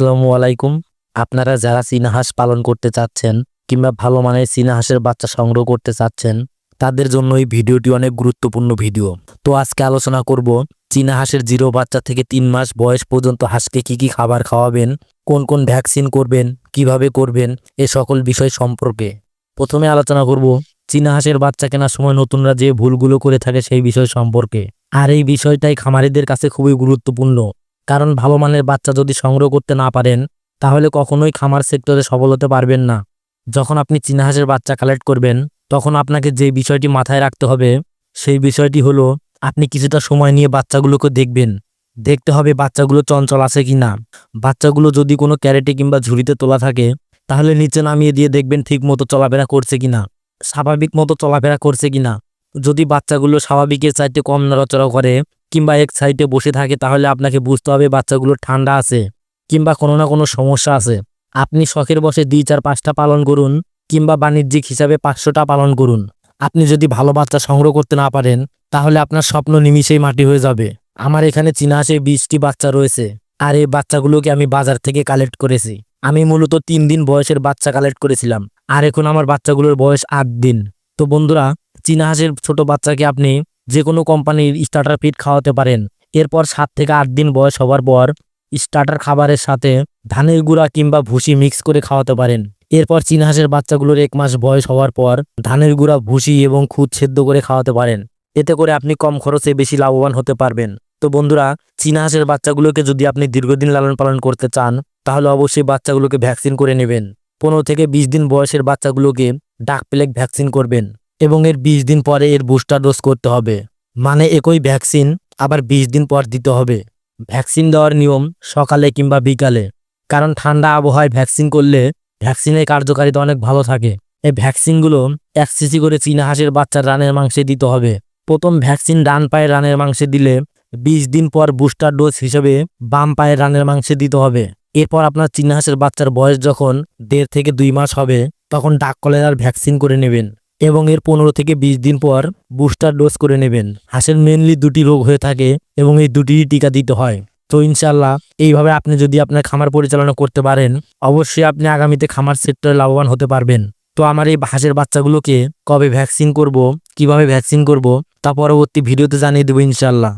আসসালামু আলাইকুম। আপনারা যারা চীনা হাঁস পালন করতে চাচ্ছেন কিংবা ভালো মানের চীনা হাঁসের বাচ্চা সংগ্রহ করতে চাচ্ছেন, তাদের জন্য এই ভিডিওটি অনেক গুরুত্বপূর্ণ ভিডিও। তো আজকে আলোচনা করব, চীনা হাঁসের জিরো বাচ্চা থেকে তিন মাস বয়স পর্যন্ত হাঁসকে কি কি খাবার খাওয়াবেন, কোন কোন ভ্যাকসিন করবেন, কীভাবে করবেন, এ সকল বিষয় সম্পর্কে। প্রথমে আলোচনা করব, চীনা হাঁসের বাচ্চা কেনার সময় নতুনরা যে ভুলগুলো করে থাকে সেই বিষয় সম্পর্কে। আর এই বিষয়টাই খামারিদের কাছে খুবই গুরুত্বপূর্ণ। কারণ ভালো মানের বাচ্চা যদি সংগ্রহ করতে না পারেন, তাহলে কখনোই খামার সেক্টরে সফল হতে পারবেন না। যখন আপনি চীনা হাঁসের বাচ্চা কালেক্ট করবেন, তখন আপনাকে যে বিষয়টি মাথায় রাখতে হবে, সেই বিষয়টি হলো, আপনি কিছুটা সময় নিয়ে বাচ্চাগুলোকে দেখবেন। দেখতে হবে বাচ্চাগুলো চঞ্চল আছে কি না বাচ্চাগুলো যদি কোনো ক্যারেটে কিংবা ঝুড়িতে তোলা থাকে, তাহলে নিচে নামিয়ে দিয়ে দেখবেন ঠিক মতো চলাফেরা করছে কিনা, স্বাভাবিক মতো চলাফেরা করছে কি না যদি বাচ্চাগুলো স্বাভাবিকের চাইতে কম নড়াচড়া করে কিংবা এক সাইডে বসে থাকে তাহলে আপনাকে বুঝতে হবে বাচ্চাগুলো ঠান্ডা আছে কিংবা কোনো না কোনো সমস্যা আছে। আপনি শখের বসে দুই চার পাঁচটা পালন করুন কিংবা বাণিজ্যিক হিসাবে পাঁচশোটা পালন করুন। আপনি যদি ভালো বাচ্চা সংগ্রহ করতে না পারেন তাহলে আপনার স্বপ্ন নিমিষেই মাটি হয়ে যাবে। আমার এখানে চীনা হাঁসে বিশটি বাচ্চা রয়েছে আর এই বাচ্চাগুলোকে আমি বাজার থেকে কালেক্ট করেছি। আমি মূলত তিন দিন বয়সের বাচ্চা কালেক্ট করেছিলাম। আর এখন আমার বাচ্চাগুলোর বয়স আট দিন। তো বন্ধুরা, চীনা হাঁসের ছোট বাচ্চাকে আপনি যে কোনো কোম্পানির স্টার্টার ফিড খাওয়াতে পারেন। এরপর সাত থেকে আট দিন বয়স হওয়ার পর স্টার্টার খাবারের সাথে ধানের গুঁড়া কিংবা ভুসি মিক্স করে খাওয়াতে পারেন। এরপর চীনা হাঁসের বাচ্চাগুলোর এক মাস বয়স হওয়ার পর ধানের গুঁড়া, ভুসি এবং খুদ সেদ্ধ করে খাওয়াতে পারেন। এতে করে আপনি কম খরচে বেশি লাভবান হতে পারবেন। তো বন্ধুরা, চীনা হাঁসের বাচ্চাগুলোকে যদি আপনি দীর্ঘদিন লালন পালন করতে চান, তাহলে অবশ্যই বাচ্চাগুলোকে ভ্যাকসিন করে নেবেন। পনেরো থেকে বিশ দিন বয়সের বাচ্চাগুলোকে ডাক প্লেগ ভ্যাকসিন করবেন। এবং এর বিশ দিন পরে এর বুস্টার ডোজ করতে হবে। মানে একই ভ্যাকসিন আবার বিশ দিন পর দিতে হবে। ভ্যাকসিন দেওয়ার নিয়ম সকালে কিংবা বিকালে। কারণ ঠান্ডা আবহাওয়ায় ভ্যাকসিন করলে ভ্যাকসিনের কার্যকারিতা অনেক ভালো থাকে। এই ভ্যাকসিনগুলো এক সিসি করে চীনা হাঁসের বাচ্চার রানের মাংসে দিতে হবে। প্রথম ভ্যাকসিন ডান পায়ের রানের মাংসে দিলে বিশ দিন পর বুস্টার ডোজ হিসেবে বাম পায়ের রানের মাংসে দিতে হবে। এরপর আপনার চীনা হাঁসের বাচ্চার বয়স যখন দেড় থেকে দুই মাস হবে, তখন ডাক কলেরার ভ্যাকসিন করে নেবেন। এবং এর পনেরো থেকে বিশ দিন পর বুস্টার ডোজ করে নেবেন। হাঁসের মেনলি দুটি রোগ হয়ে থাকে এবং এই দুটি টিকা দিতে হয়। তো ইনশাল্লাহ এইভাবে আপনি যদি আপনার খামার পরিচালনা করতে পারেন, অবশ্যই আপনি আগামীতে খামার সেক্টরে লাভবান হতে পারবেন। তো আমার এই হাঁসের বাচ্চাগুলোকে কবে ভ্যাকসিন করব, কীভাবে ভ্যাকসিন করব, তা পরবর্তী ভিডিওতে জানিয়ে দেবো ইনশাল্লাহ